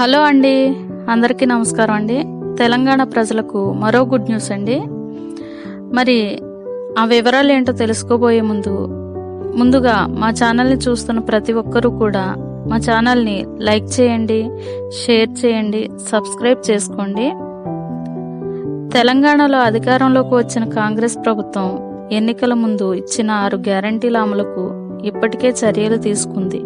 Hello అండి. అందరికీ నమస్కారం అండి. తెలంగాణ ప్రజలకు మరో గుడ్ న్యూస్ అండి. మరి ఆ వివరాలు ఏంటో తెలుసుకోబోయే ముందు ముందుగా మా ఛానల్ని చూస్తున్న ప్రతి ఒక్కరూ కూడా మా ఛానల్ని లైక్ చేయండి షేర్ చేయండి సబ్స్క్రైబ్ చేసుకోండి. తెలంగాణలో అధికారంలోకి వచ్చిన కాంగ్రెస్ ప్రభుత్వం ఎన్నికల ముందు ఇచ్చిన ఆరు గ్యారంటీల అమలుకు ఇప్పటికే చర్యలు తీసుకుంది.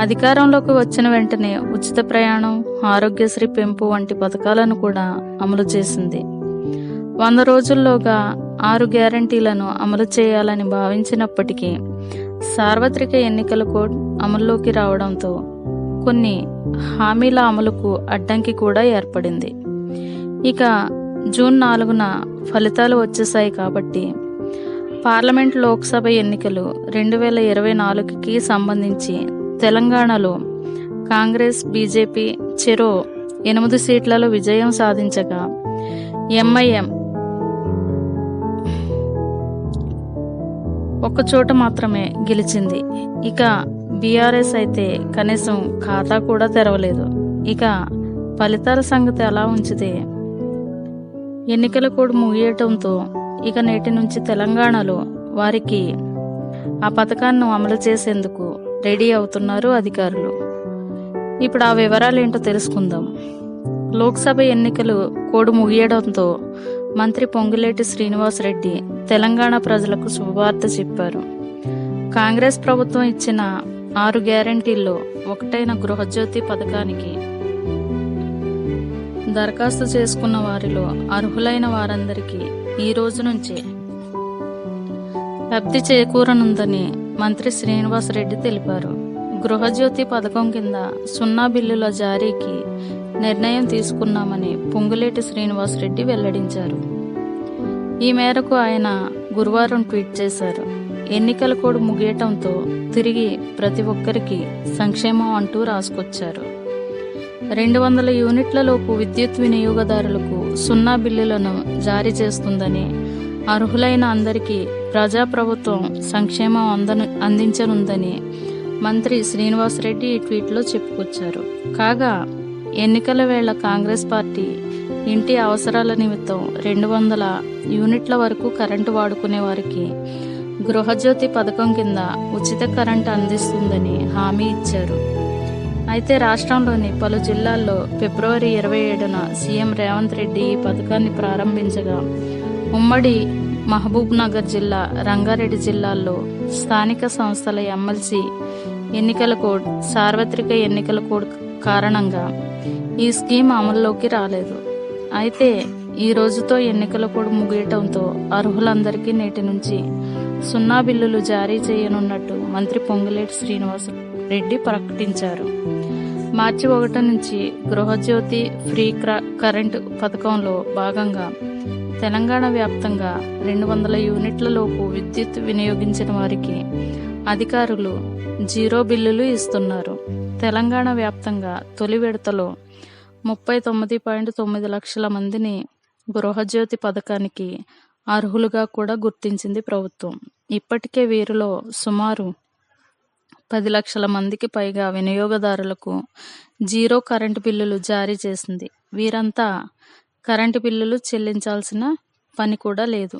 అధికారంలోకి వచ్చిన వెంటనే ఉచిత ప్రయాణం ఆరోగ్యశ్రీ పెంపు వంటి పథకాలను కూడా అమలు చేసింది. వంద రోజుల్లోగా ఆరు గ్యారంటీలను అమలు చేయాలని భావించినప్పటికీ సార్వత్రిక ఎన్నికల కోడ్ అమల్లోకి రావడంతో కొన్ని హామీల అమలుకు అడ్డంకి కూడా ఏర్పడింది. ఇక జూన్ నాలుగున ఫలితాలు వచ్చేసాయి కాబట్టి పార్లమెంట్ లోక్సభ ఎన్నికలు రెండు వేల ఇరవై నాలుగుకి సంబంధించి తెలంగాణలో కాంగ్రెస్ బీజేపీ చెరో ఎనిమిది సీట్లలో విజయం సాధించగా ఎంఐఎం ఒక్కచోట మాత్రమే గెలిచింది. ఇక బీఆర్ఎస్ అయితే కనీసం ఖాతా కూడా తెరవలేదు. ఇక ఫలితాల సంగతి అలా ఉంచితే ఎన్నికల కోడ్ ముగియటంతో ఇక నేటి నుంచి తెలంగాణలో వారికి ఆ పథకాన్ని అమలు చేసేందుకు రెడీ అవుతున్నారు అధికారులు. ఇప్పుడు ఆ వివరాలు ఏంటో తెలుసుకుందాం. లోక్సభ ఎన్నికలు కోడ్ ముగియడంతో మంత్రి పొంగులేటి శ్రీనివాసరెడ్డి తెలంగాణ ప్రజలకు శుభవార్త చెప్పారు. కాంగ్రెస్ ప్రభుత్వం ఇచ్చిన ఆరు గ్యారంటీల్లో ఒకటైన గృహజ్యోతి పథకానికి దరఖాస్తు చేసుకున్న వారిలో అర్హులైన వారందరికీ ఈ రోజు నుంచే లబ్ధి చేకూరనుందని మంత్రి శ్రీనివాసరెడ్డి తెలిపారు. గృహజ్యోతి పథకం కింద సున్నా బిల్లుల జారీకి నిర్ణయం తీసుకున్నామని పొంగులేటి శ్రీనివాసరెడ్డి వెల్లడించారు. ఈ మేరకు ఆయన గురువారం ట్వీట్ చేశారు. ఎన్నికల కోడ్ ముగియటంతో తిరిగి ప్రతి ఒక్కరికి సంక్షేమం అంటూ రాసుకొచ్చారు. రెండు వందల యూనిట్లలోపు విద్యుత్ వినియోగదారులకు సున్నా బిల్లులను జారీ చేస్తుందని అర్హులైన అందరికీ ప్రజాప్రభుత్వం సంక్షేమం అందను అందించనుందని మంత్రి శ్రీనివాసరెడ్డి ఈ ట్వీట్లో చెప్పుకొచ్చారు. కాగా ఎన్నికల వేళ కాంగ్రెస్ పార్టీ ఇంటి అవసరాల నిమిత్తం రెండు వందల యూనిట్ల వరకు కరెంటు వాడుకునే వారికి గృహజ్యోతి పథకం కింద ఉచిత కరెంటు అందిస్తుందని హామీ ఇచ్చారు. అయితే రాష్ట్రంలోని పలు జిల్లాల్లో ఫిబ్రవరి ఇరవై ఏడున సీఎం రేవంత్ రెడ్డి ఈ పథకాన్ని ప్రారంభించగా ఉమ్మడి మహబూబ్ నగర్ జిల్లా రంగారెడ్డి జిల్లాల్లో స్థానిక సంస్థల ఎమ్మెల్సీ ఎన్నికల కోడ్ సార్వత్రిక ఎన్నికల కోడ్ కారణంగా ఈ స్కీమ్ అమల్లోకి రాలేదు. అయితే ఈ రోజుతో ఎన్నికల కోడ్ ముగియటంతో అర్హులందరికీ నేటి నుంచి సున్నా బిల్లులు జారీ చేయనున్నట్టు మంత్రి పొంగులేటి శ్రీనివాస రెడ్డి ప్రకటించారు. మార్చి ఒకటి నుంచి గృహజ్యోతి ఫ్రీ క్ర- కరెంటు పథకంలో భాగంగా తెలంగాణ వ్యాప్తంగా రెండు వందల యూనిట్లలోపు విద్యుత్ వినియోగించిన వారికి అధికారులు జీరో బిల్లులు ఇస్తున్నారు. తెలంగాణ వ్యాప్తంగా తొలి విడతలో ముప్పై తొమ్మిది పాయింట్ తొమ్మిది లక్షల మందిని గృహజ్యోతి పథకానికి అర్హులుగా కూడా గుర్తించింది ప్రభుత్వం. ఇప్పటికే వీరిలో సుమారు పది లక్షల మందికి పైగా వినియోగదారులకు జీరో కరెంటు బిల్లులు జారీ చేసింది. వీరంతా కరెంటు బిల్లులు చెల్లించాల్సిన పని కూడా లేదు.